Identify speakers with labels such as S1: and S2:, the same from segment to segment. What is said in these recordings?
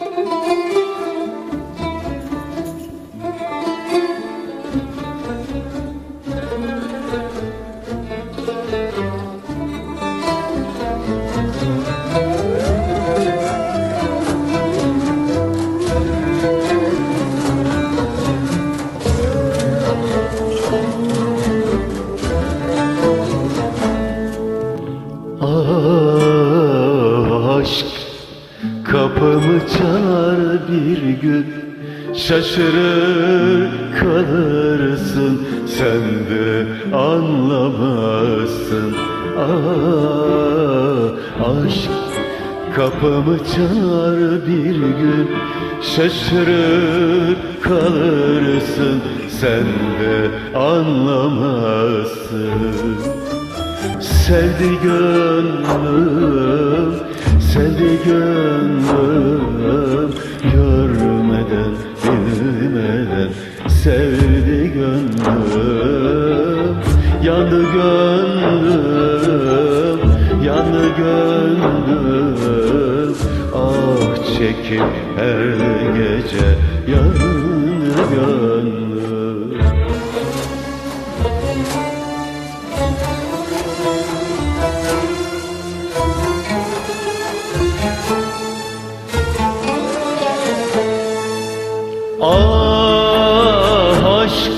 S1: Aşk Şaşırır kalırsın. Sen de anlamazsın. Ah, aşk kapımı çalar bir gün. Şaşırır kalırsın. Sen de anlamazsın. Sevdi gönlüm, sevdi gönlüm yandı gönlüm Ah çekip her gece yandı gönlüm. Ah aşk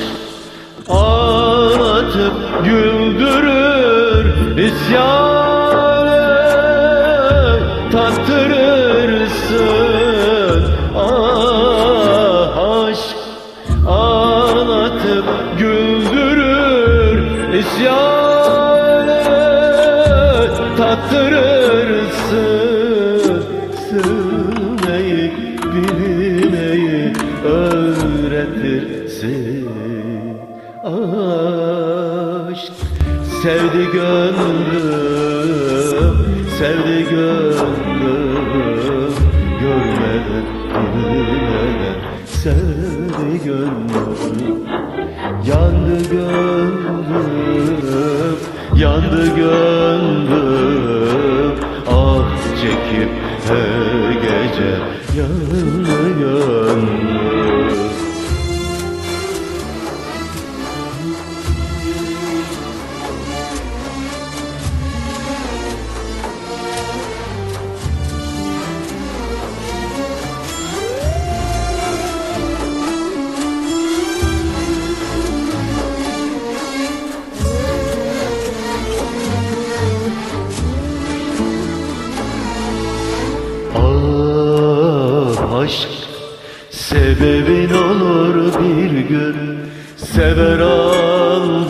S1: ağlatıp güldürür tattırırsın Sevmeyi bilmeyi öğretirsin. Aşk sevdi gönlüm Sevdi gönlüm. Görmeden bilmeden Sevdi gönlüm. Yandı gönlüm Yandı gönlüm çekip her gece Yandı aşk sebebin olur bir gün. Sever aldanırsın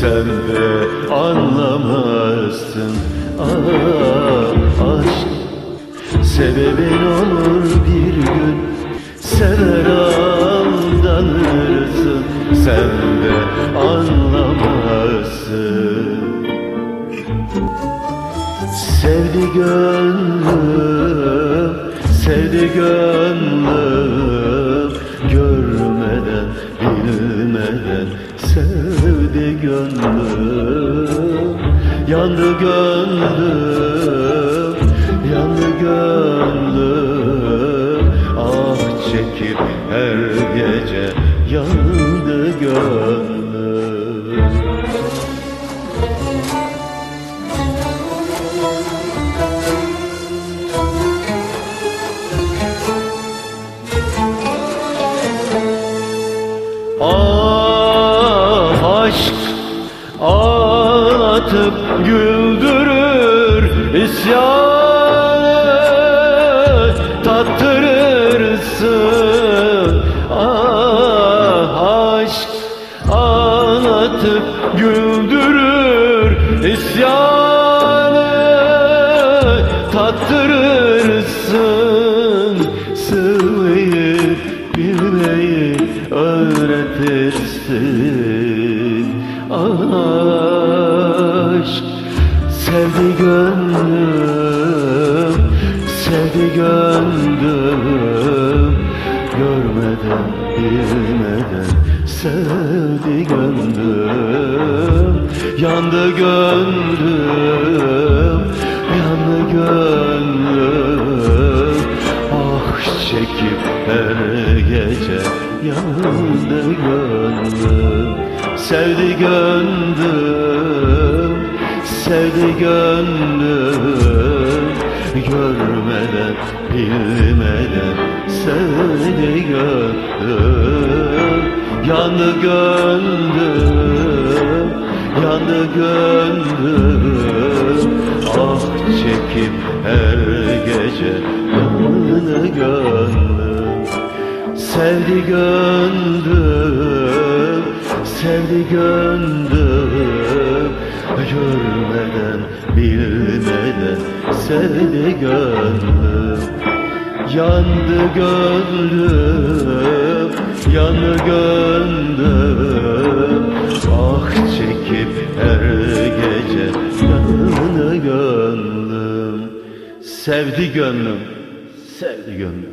S1: sen de anlamazsın. Ah aşk sebebin olur bir gün. Sever aldanırsın sen de anlamazsın. Sevdi gönlüm, sevdi gönlüm Görmeden, bilmeden sevdi gönlüm. Yandı gönlüm, Ah aşk ağlatıp güldürür isyanı tattırırsın. Ah aşk ağlatıp güldürür isyanı tattırırsın Aşk sevdi gönlüm Sevdi gönlüm. Görmeden bilmeden sevdi gönlüm. Yandı gönlüm Yandı gönlüm. Çekip her gece yandı gönlüm. Sevdi gönlüm, sevdi gönlüm Görmeden, bilmeden sevdi gönlüm Yandı gönlüm, yandı gönlüm Ah çekip her gece yandı gönlüm Sevdi gönlüm, sevdi gönlüm sevdi gönlüm Yandı gönlüm, yandı gönlüm. Ah çekip her gece yandı gönlüm Sevdi gönlüm, sevdi gönlüm